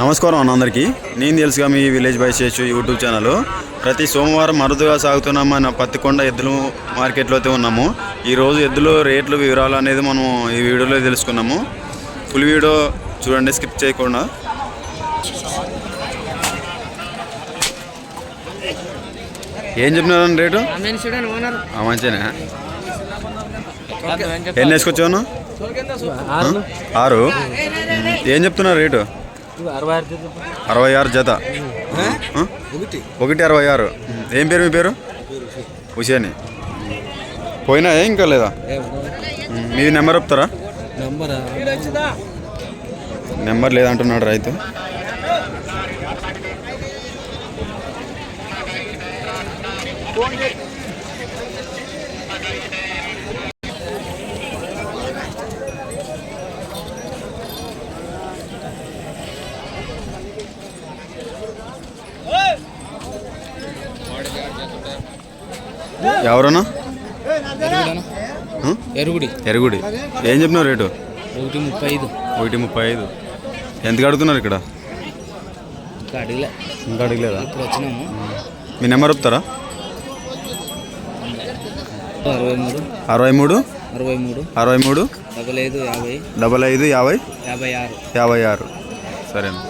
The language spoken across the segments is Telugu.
నమస్కారం అన్న అందరికీ. నేను తెలుసుగా మీ విలేజ్ బై చేసు యూట్యూబ్ ఛానల్. ప్రతి సోమవారం అరుదుగా సాగుతున్న మన పత్తికొండ ఎద్దులు మార్కెట్లో అయితే ఉన్నాము ఈరోజు ఎద్దులు రేట్లు వివరాలు అనేది మనం ఈ వీడియోలో తెలుసుకున్నాము. ఫుల్ వీడియో చూడండి స్కిప్ చేయకుండా. ఏం చెప్తున్నారని రేటు? ఆ, మంచిగానే. ఎన్ని వేసుకొచ్చావు ఆరు. ఏం చెప్తున్నారు రేటు? అరవై ఆరు జత? ఒకటి అరవై ఆరు. ఏం పేరు మీ పేరు? హుసేని పోయినా ఇంకా లేదా? మీది నెంబర్ చెప్తారా? నంబర్? నెంబర్ లేదంటున్నాడు రైతు. ఎవరన్నా? ఎరుగుడి ఎరుగుడి ఏం చెప్పినావు రేటు ఒకటి ముప్పై ఐదు ఒకటి ముప్పై ఐదు ఎంత కడుగుతున్నారు ఇక్కడ ఇంకా అడిగలే ఇంకా అడగలేదా ఇప్పుడు వచ్చినాము మీ నెంబర్ చెప్తారా అరవై మూడు అరవై మూడు అరవై మూడు అరవై మూడు డబల్ ఐదు యాభై డబల్ ఐదు యాభై యాభై ఆరు యాభై ఆరు సరేనా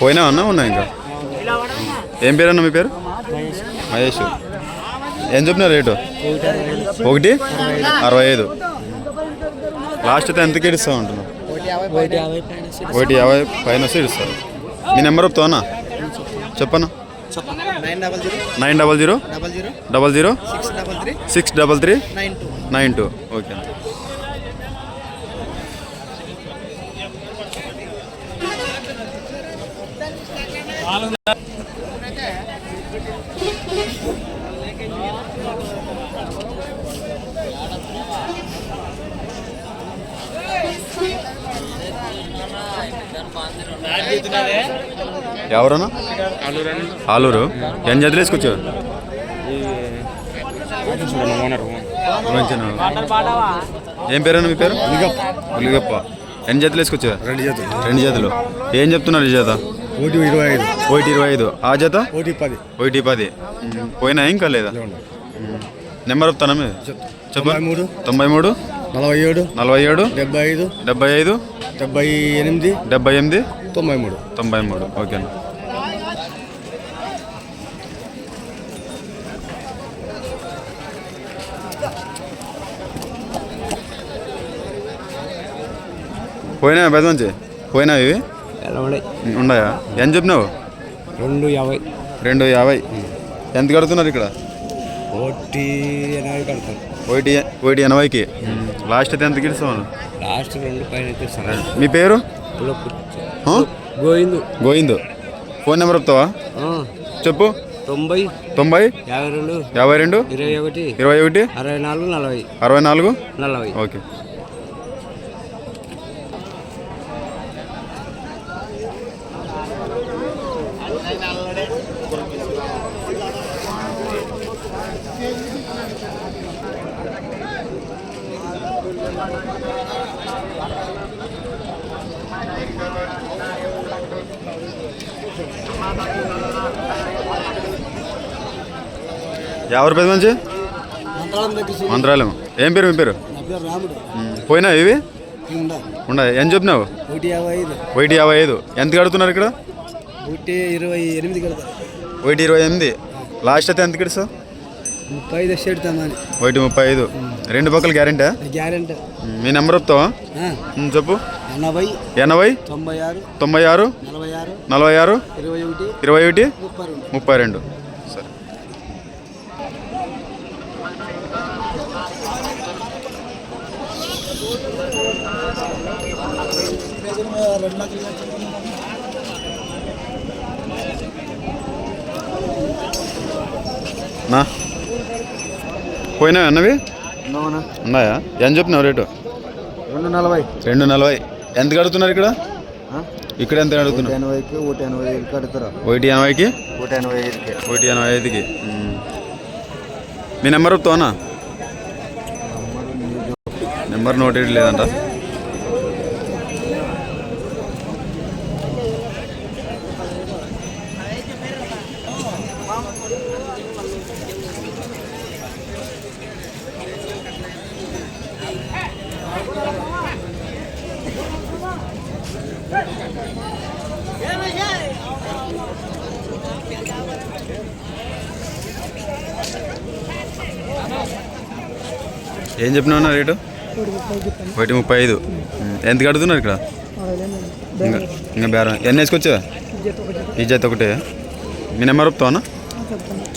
పోయినా అన్నా ఉన్నా ఇంకా? ఏం పేరు అన్న మీ పేరు? మహేష్. ఏం చెప్పిన రేటు? ఒకటి? అరవై ఐదు. లాస్ట్ అయితే ఎంతకి ఇస్తావు అంటున్నావు. ఒకటి యాభై పైన యాభై పైన వస్తే ఇస్తారు మీ నెంబర్ చెప్తావన్నా చెప్పన్నా nine double zero double zero six double three six double three nine two nine two. Okay. ఎవరన్నా? ఆలూరు. ఎన్ని జతలు వేసుకొచ్చావు మంచిగా ఏం పేరన్నా మీ పేరు? ఉలిగప్ప ఎన్ని జతలు వేసుకొచ్చావు రెండు జతలు. రెండు జతలు. ఏం చెప్తున్నారు ఈ జత? ఒకటి ఇరవై ఐదు. ఒకటి ఇరవై ఐదు. ఆ జత? ఒకటి పది. ఒకటి పది. పోయినా ఇంకా లేదా? నెంబర్ చెప్తానా మీరు? చెప్పండి మూడు. తొంభై మూడు. నలభై ఏడు. నలభై ఏడు. డెబ్బై ఐదు. డెబ్బై ఐదు. డెబ్బై ఎనిమిది. డెబ్బై ఎనిమిది. తొంభై మూడు. తొంభై మూడు ఓకే. పోయినా పెద్ద మంచి పోయినా ఇవి? ఎలా ఉన్నాయి? ఉన్నాయా ఎంత చెప్పినావు? రెండు యాభై. రెండు యాభై. ఎంత కడుతున్నారు ఇక్కడ? ఒకటి ఎనభై కడతాను ఒకటి ఒకటి ఎనభైకి. లాస్ట్ అయితే ఎంతకి ఇస్తాను లాస్ట్ రెండు పైన ఇస్తాను మీ పేరు? గోవిందు. గోవింద్. ఫోన్ నెంబర్ చెప్తావా? చెప్పు. తొంభై. తొంభై? యాభై రెండు. యాభై రెండు? ఇరవై ఒకటి. ఇరవై ఒకటి? అరవై నాలుగు నలభై. అరవై నాలుగు? నలభై. ఓకే. ఎవరు పెద్ద మంచి? మంత్రాలయం ఏం పేరు మీ పేరు? పోయినా ఇవి? ఉండ ఎంత చెప్పినావు? ఒకటి యాభై ఐదు. ఎంత కడుతున్నారు ఇక్కడ? ఒకటి ఇరవై ఎనిమిది ఒకటి ఇరవై ఎనిమిది. లాస్ట్ అయితే ఎంత కడుస్తావు ముప్పై ఐదు ఒకటి ముప్పై ఐదు. రెండు పక్కల గ్యారెంటీ? గ్యారెంటీ. మీ నెంబర్ చెప్తావా? చెప్పు. ఎనభై. ఎనభై? తొంభై ఆరు. తొంభై ఆరు? నలభై ఆరు. నలభై ఆరు? ఇరవై ఒకటి. ఇరవై ఒకటి? ముప్పై రెండు. నా? పోయినాయి అన్నవి? ఉన్నాయా? ఎంత చెప్పినావు రేటు? రెండు నలభై. రెండు నలభై. ఎంత కడుతున్నారు ఇక్కడ? ఇక్కడ ఎంత అడుగుతున్నావు ఎనభైకి ఒకటి ఎనభై ఐదు కడతారు ఒకటి ఎనభైకి? ఒకటి ఎనభై ఐదుకి. ఒకటి ఎనభై ఐదుకి. మీ నెంబర్ తోనా నెంబర్ నోట్ లేదంట ఏం చెప్పినా రేటు? ఒకటి ముప్పై ఐదు. ఎంత కడుతున్నారు ఇక్కడ? ఇంకా ఇంకా బేరం. ఎన్ని వేసుకొచ్చా ఈ జత ఒకటే. మీ నెంబర్ చెప్తావా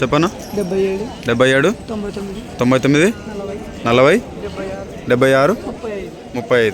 చెప్పనా? డెబ్బై ఏడు. డెబ్బై ఏడు తొంభై తొమ్మిది. నలభై. డెబ్బై ఆరు. డెబ్బై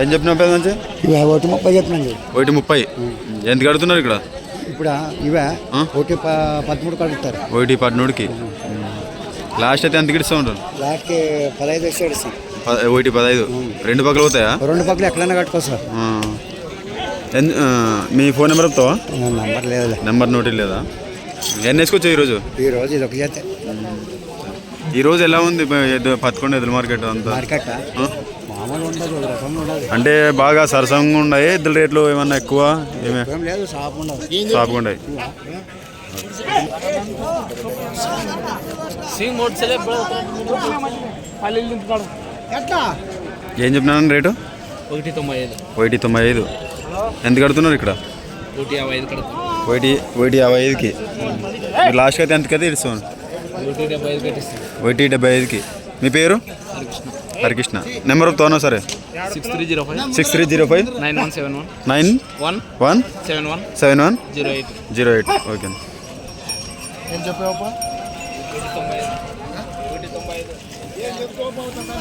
ఏం మంచి ఇవే ఒకటి ముప్పై చెప్తున్నాను ఒకటి ముప్పై? ఎంత కడుతున్నారు ఇక్కడ? ఇప్పుడు? ఇవే? ఒకటి పదమూడు కడుగుతారు. ఒకటి పద్నూడుకి లాస్ట్ అయితే ఎంత గిడుస్తూ ఉంటారు లాస్ట్కి పదహైదు ప- ఒకటి పదహైదు రెండు పక్కలు అవుతాయా రెండు పక్కలు ఎక్కడైనా కట్టుకో సార్. మీ ఫోన్ నెంబర్ చెప్తావా నంబర్ లేదులే. నెంబర్ నోటి లేదా ఎన్ని వేసుకొచ్చావు ఈరోజు? ఈ రోజు ఇది ఒక చేత. ఈరోజు ఎలా ఉంది? పత్తికొండ ఎద్దుల మార్కెట్ అంతా? మార్కెట్? అంటే బాగా సరసంగా ఉన్నాయి ఎద్దుల రేట్లు ఏమన్నా ఎక్కువ? లేదు షాప్ ఉన్నాయి ఏం చెప్పినాను రేటు? ఒకటి తొంభై ఐదు. ఒకటి తొంభై ఐదు. ఎంత కడుతున్నారు ఇక్కడ? ఒకటి యాభై ఐదు కడతాం ఒకటి ఒకటి యాభై ఐదుకి. మీరు లాస్ట్కి అయితే ఎంతకైతే ఇస్తాను ఒకటి డెబ్బై ఐదుకి. మీ పేరు? హరికృష్ణ. నెంబర్ తోనా సరే? Six three zero five. Six three zero five. Nine one seven one. Nine one one seven one seven one zero eight. Zero eight. Okay ఏం చెప్పావప్పా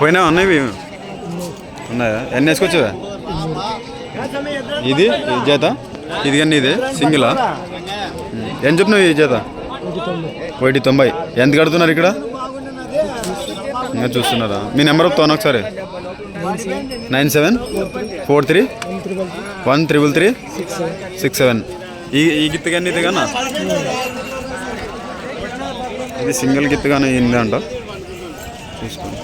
పోయినా ఉన్నాయి ఉన్నాయా? ఎన్ని వేసుకొచ్చావా? ఇది? ఈ జత? ఇది కానీ ఇది? సింగిలా? ఏం చెప్పినావు ఈ జత? ఒకటి తొంభై. ఎంత కడుతున్నారు ఇక్కడ? ఇంకా చూస్తున్నారా? మీ నెంబర్ తోన ఒకసారి. Nine seven four three one triple three six seven. ఈ ఈ గిత్త కానీ ఇది కానా? ఇది సింగిల్ గిత్తు కానీ ఇంది అంట. చూసుకోండి.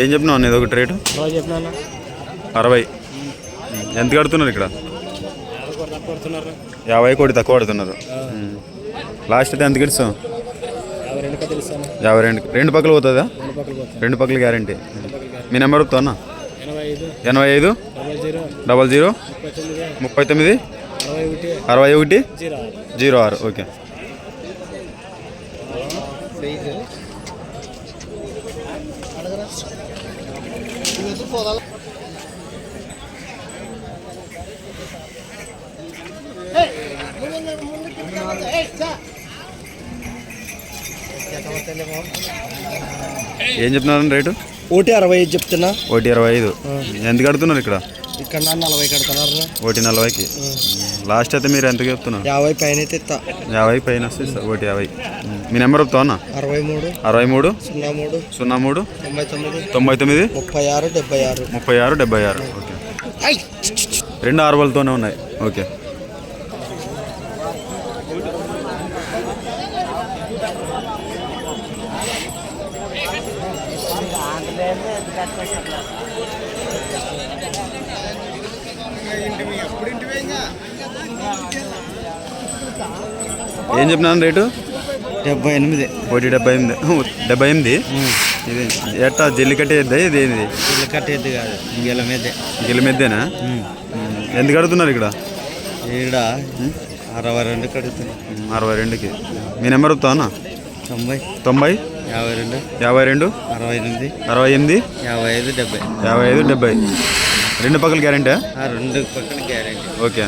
ఏం చెప్పినావు అనేది ఒకటి రేటు? అరవై. ఎంత కడుతున్నారు ఇక్కడ? యాభై కోటి తక్కువ కడుతున్నారు. లాస్ట్ అయితే ఎంత గడిస్తాం యాభై రెండు రెండు. పక్కలు పోతుందా? రెండు పక్కలు గ్యారంటీ. మీ నెంబర్ చెప్తానా ఎనభై ఐదు. Double zero. ముప్పై తొమ్మిది. అరవై ఒకటి. జీరో ఆరు. ఓకే. ఏం చెప్తున్నారని రేటు? ఒకటి అరవై ఐదు చెప్తున్నా. ఒకటి ఇరవై ఐదు. ఎంత కడుతున్నారు ఇక్కడ? ఇక్కడ నలభై ఒకటి నలభైకి. లాస్ట్ అయితే మీరు ఎంత చెప్తున్నారు? యాభై పైన అయితే ఇస్తా యాభై పైన వస్తుంది సార్ ఒకటి యాభై. మీ నెంబర్ అన్న అరవై మూడు అరవై మూడు సున్నా మూడు సున్నా మూడు తొంభై తొమ్మిది. తొంభై తొమ్మిది? ముప్పై ఆరు డెబ్బై ఆరు. ముప్పై ఆరు డెబ్బై ఆరు. ఓకే. రెండు ఆరువలతోనే ఉన్నాయి. ఓకే. ఏం చెప్పినాను రేటు? డెబ్బై ఎనిమిది. ఒకటి డెబ్బై ఎనిమిది. డెబ్బై ఎనిమిది? ఇది ఎట్టా జల్లికట్టే ఇది ఏంది? ఇల్లు కట్టేది కాదు గెల మీదే. గిల్లి మెద్దేనా ఎంత కడుతున్నారు ఇక్కడ? ఈడ అరవై రెండు ఉమ్, అరవై రెండుకి. మీ నెంబర్ వస్తా అన్న తొంభై. తొంభై? యాభై రెండు. యాభై రెండు? అరవై ఎనిమిది. అరవై ఎనిమిది? యాభై ఐదు డెబ్బై. యాభై ఐదు డెబ్బై. రెండు పక్కల గ్యారంటీ? రెండు పక్కన గ్యారెంటీ. ఓకే.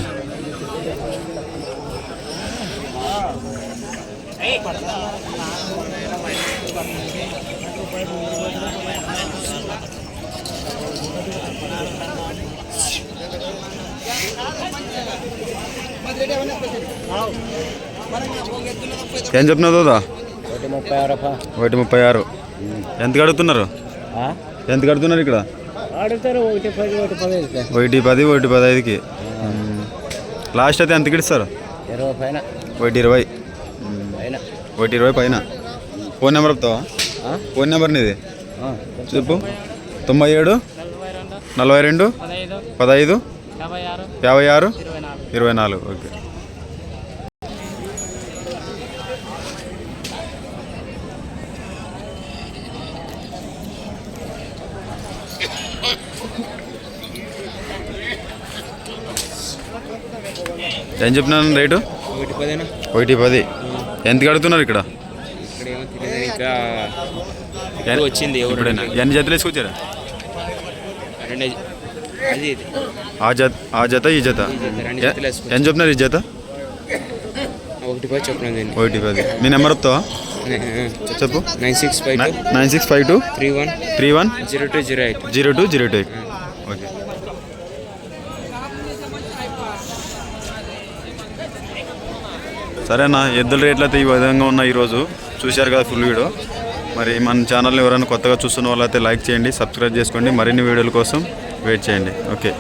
ఏం చెప్తున్నావు దాదా? ఒకటి ముప్పై ఆరు ఒకటి ముప్పై ఆరు. ఎంత కడుగుతున్నారు? ఎంత కడుతున్నారు ఇక్కడ? ఆడుతారు ఒకటి పది ఒకటి పదహైదుకి లాస్ట్ అయితే ఎంతకి ఇస్తారు? ఒకటి ఇరవై. పైన. ఒకటి ఇరవై పైన. ఫోన్ నెంబర్ చెప్తావా? ఫోన్ నెంబర్ నీది? చెప్పు. తొంభై ఏడు నలభై రెండు పదహైదు యాభై ఆరు ఇరవై నాలుగు ఓకే. ఏం చెప్పినాను రేటు? ఒకటి పది ఎంత కడుతున్నారు ఇక్కడ? వచ్చింది ఎన్ని జతలు వేసుకొచ్చారా? ఆ జత ఆ జత ఈ జత. ఎంత చెప్తున్నారు ఈ జత? ఒకటి పది చెప్పిన ఒకటి పది. మీ నెంబర్ వస్తావా చెప్పు. Nine six five nine six five two three one three one zero two zero eight. Zero two zero two eight. Okay. సరేనా ఎద్దుల రేట్లు అయితే ఈ విధంగా ఉన్నాయి ఈరోజు. చూశారు కదా ఫుల్ వీడియో. మరి మన ఛానల్ని ఎవరైనా కొత్తగా చూస్తున్న వాళ్ళైతే లైక్ చేయండి సబ్స్క్రైబ్ చేసుకోండి. మరిన్ని వీడియోల కోసం వెయిట్ చేయండి. ఓకే.